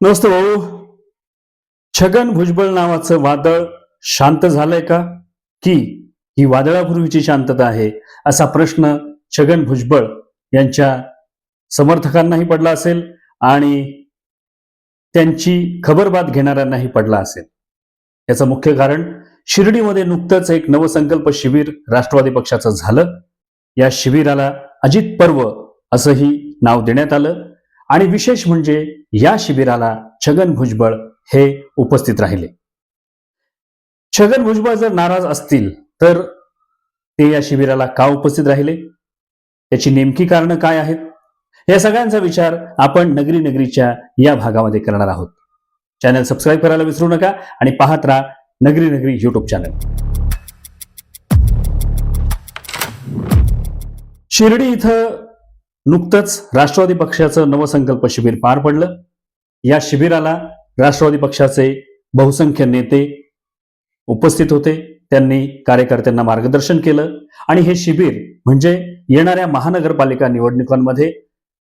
नमस्ते भाऊ छगन भुजबळ नावाचं वादळ शांत झालंय का? की ही वादळापूर्वीची शांतता आहे? असा प्रश्न छगन भुजबळ यांच्या समर्थकांनाही पडला असेल आणि त्यांची खबरबात घेणाऱ्यांनाही पडला असेल. याचं मुख्य कारण शिर्डीमध्ये नुकतंच एक नवसंकल्प शिबिर राष्ट्रवादी पक्षाचं झालं. या शिबिराला अजित पर्व असंही नाव देण्यात आलं. आणि विशेष म्हणजे या शिबिराला छगन भुजबळ हे उपस्थित राहिले. छगन भुजबळ जर नाराज असतील तर ते या शिबिराला का उपस्थित राहिले? याची नेमकी कारणं काय आहेत? या सगळ्यांचा विचार आपण नगरी नगरीच्या या भागामध्ये करणार आहोत. चॅनल सबस्क्राईब करायला विसरू नका आणि पाहत राहा नगरी नगरी युट्यूब चॅनल. शिर्डी इथं नुकतंच राष्ट्रवादी पक्षाचं नवसंकल्प शिबिर पार पडलं. या शिबिराला राष्ट्रवादी पक्षाचे बहुसंख्य नेते उपस्थित होते. त्यांनी कार्यकर्त्यांना मार्गदर्शन केलं. आणि हे शिबिर म्हणजे येणाऱ्या महानगरपालिका निवडणुकांमध्ये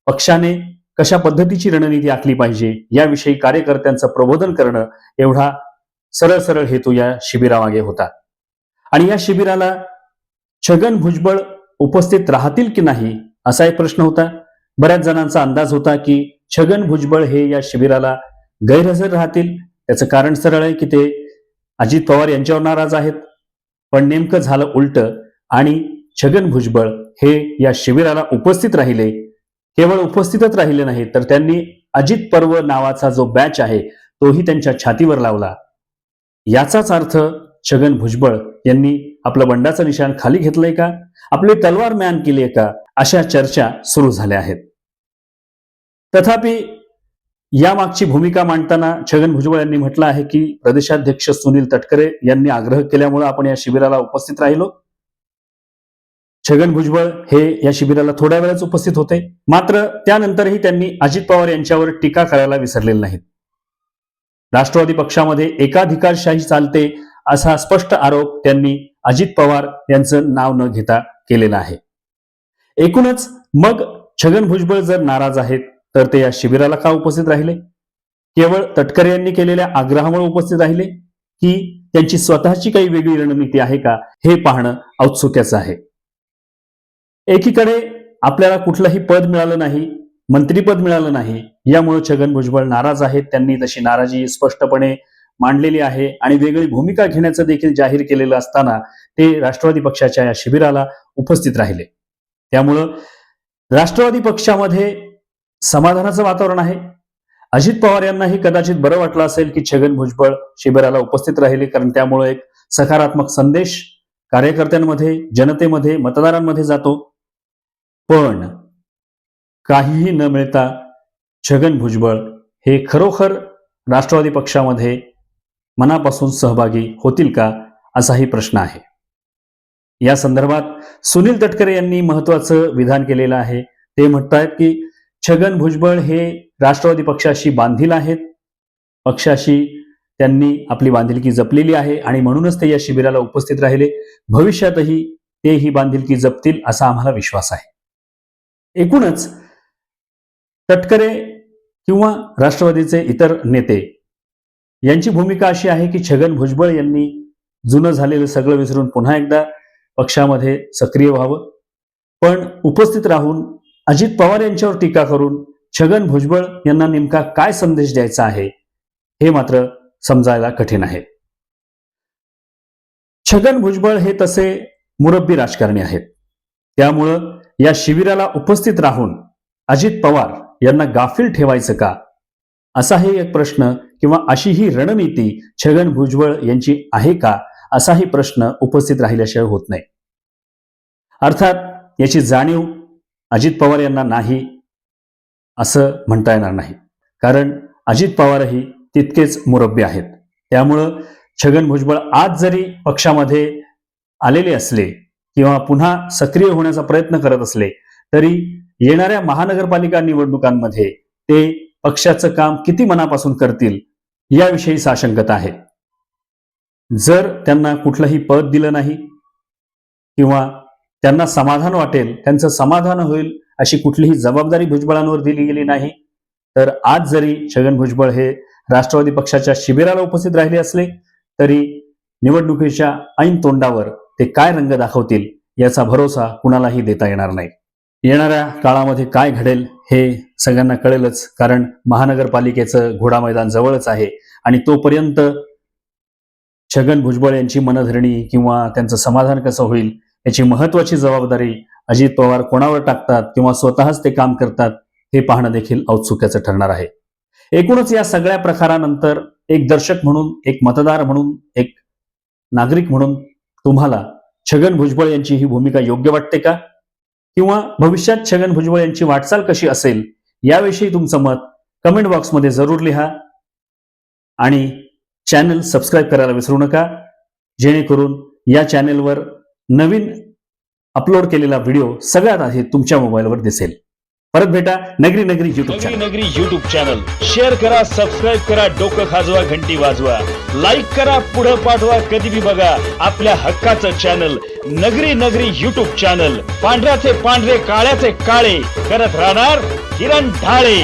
पक्षाने कशा पद्धतीची रणनीती आखली पाहिजे याविषयी कार्यकर्त्यांचं प्रबोधन करणं एवढा सरळ सरळ हेतू या शिबिरामागे होता. आणि या शिबिराला छगन भुजबळ उपस्थित राहतील की नाही असा एक प्रश्न होता. बऱ्याच जणांचा अंदाज होता की छगन भुजबळ हे या शिबिराला गैरहजर राहतील. त्याचं कारण सरळ आहे की ते अजित पवार यांच्यावर नाराज आहेत. पण नेमकं झालं उलट आणि छगन भुजबळ हे या शिबिराला उपस्थित राहिले. केवळ उपस्थितच राहिले नाही तर त्यांनी अजित पर्व नावाचा जो बॅच आहे तोही त्यांच्या छातीवर लावला. याचाच अर्थ छगन भुजबळ यांनी आपलं बंडाचं निशाण खाली घेतलंय का? आपले तलवार मॅन केले का? अशा चर्चा सुरू झाल्या आहेत. तथापि यामागची भूमिका मांडताना छगन भुजबळ यांनी म्हटलं आहे की प्रदेशाध्यक्ष सुनील तटकरे यांनी आग्रह केल्यामुळे आपण या शिबिराला उपस्थित राहिलो. छगन भुजबळ हे या शिबिराला थोड्या वेळाच उपस्थित होते. मात्र त्यानंतरही त्यांनी अजित पवार यांच्यावर टीका करायला विसरलेले नाहीत. राष्ट्रवादी पक्षामध्ये एकाधिकारशाही चालते असा स्पष्ट आरोप त्यांनी अजित पवार यांचं नाव न घेता केलेला आहे. एकूणच मग छगन भुजबळ जर नाराज आहेत तर ते या शिबिराला का उपस्थित राहिले? केवळ तटकरे यांनी केलेल्या आग्रहामुळे उपस्थित राहिले? की त्यांची स्वतःची काही वेगळी रणनीती आहे का? हे पाहणं औत्सुक्याचं आहे. एकीकडे आपल्याला कुठलंही पद मिळालं नाही मंत्रीपद मिळालं नाही यामुळे छगन भुजबळ नाराज आहेत त्यांनी तशी नाराजी स्पष्टपणे मांडलेली आहे आणि वेगळी भूमिका घेण्याचं देखील जाहीर केलेलं असताना ते राष्ट्रवादी पक्षाच्या या शिबिराला उपस्थित राहिले. त्यामुळं राष्ट्रवादी पक्षामध्ये समाधानाचं वातावरण आहे. अजित पवार यांनाही कदाचित बरं वाटलं असेल की छगन भुजबळ शिबिराला उपस्थित राहिले कारण त्यामुळे एक सकारात्मक संदेश कार्यकर्त्यांमध्ये जनतेमध्ये मतदारांमध्ये जातो. पण काहीही न मिळता छगन भुजबळ हे खरोखर राष्ट्रवादी पक्षामध्ये मनापासून सहभागी होतील का असाही प्रश्न आहे. या संदर्भात सुनील तटकरे यांनी महत्वाचं विधान केलेलं आहे. ते म्हणतायत की छगन भुजबळ हे राष्ट्रवादी पक्षाशी बांधील आहेत. पक्षाशी त्यांनी आपली बांधिलकी जपलेली आहे आणि म्हणूनच ते या शिबिराला उपस्थित राहिले. भविष्यातही ते ही बांधिलकी जपतील असा आम्हाला विश्वास आहे. एकूणच तटकरे किंवा राष्ट्रवादीचे इतर नेते यांची भूमिका अशी आहे की छगन भुजबळ यांनी जुनं झालेलं सगळं विसरून पुन्हा एकदा पक्षामध्ये सक्रिय व्हावं. पण उपस्थित राहून अजित पवार यांच्यावर टीका करून छगन भुजबळ यांना नेमका काय संदेश द्यायचा आहे हे मात्र समजायला कठीण आहे. छगन भुजबळ हे तसे मुरब्बी राजकारणी आहेत. त्यामुळं या शिबिराला उपस्थित राहून अजित पवार यांना गाफील ठेवायचं का? असाही एक प्रश्न किंवा अशी ही रणनीती छगन भुजबळ यांची आहे का? असाही प्रश्न उपस्थित राहिल्याशिवाय होत नाही. अर्थात याची जाणीव अजित पवार यांना नाही असं म्हणता येणार नाही. कारण अजित पवारही तितकेच मुरब्बे आहेत. त्यामुळं छगन भुजबळ आज जरी पक्षामध्ये आलेले असले किंवा पुन्हा सक्रिय होण्याचा प्रयत्न करत असले तरी येणाऱ्या महानगरपालिका निवडणुकांमध्ये ते पक्षाचं काम किती मनापासून करतील याविषयी साशंकता आहे. जर त्यांना कुठलंही पद दिलं नाही किंवा त्यांना समाधान वाटेल त्यांचं समाधान होईल अशी कुठलीही जबाबदारी भुजबळांवर दिली गेली नाही तर आज जरी छगन भुजबळ हे राष्ट्रवादी पक्षाच्या शिबिराला उपस्थित राहिले असले तरी निवडणुकीच्या ऐन तोंडावर ते काय रंग दाखवतील याचा भरोसा कुणालाही देता येणार नाही. येणाऱ्या काळामध्ये काय घडेल हे सगळ्यांना कळेलच कारण महानगरपालिकेचं घोडा मैदान जवळच आहे आणि तोपर्यंत छगन भुजबळ यांची मनधरणी किंवा त्यांचं समाधान कसं होईल याची महत्वाची जबाबदारी अजित पवार कोणावर टाकतात किंवा स्वतःच ते काम करतात हे पाहणं देखील औत्सुक्याचं ठरणार आहे. एकूणच या सगळ्या प्रकारानंतर एक दर्शक म्हणून एक मतदार म्हणून एक नागरिक म्हणून तुम्हाला छगन भुजबळ यांची ही भूमिका योग्य वाटते का? किंवा भविष्यात छगन भुजबळ यांची वाटचाल कशी असेल याविषयी तुमचं मत कमेंट बॉक्समध्ये जरूर लिहा. आणि चॅनल सबस्क्राईब करायला विसरू नका. जेणेकरून या चॅनेलवर नवीन अपलोड केलेला व्हिडिओ सगळ्यात आधी तुमच्या मोबाईलवर दिसेल. परत भेटा नगरी नगरी युट्यूब नगरी नगरी युट्यूब चॅनल शेअर करा सबस्क्राईब करा डोकं खाजवा घंटी वाजवा. लाईक करा पुढं पाठवा कधी बी बघा आपल्या हक्काचं चॅनल नगरी नगरी युट्यूब चॅनल पांढऱ्याचे पांढरे काळ्याचे काळे. करत राहणार किरण ढाळे.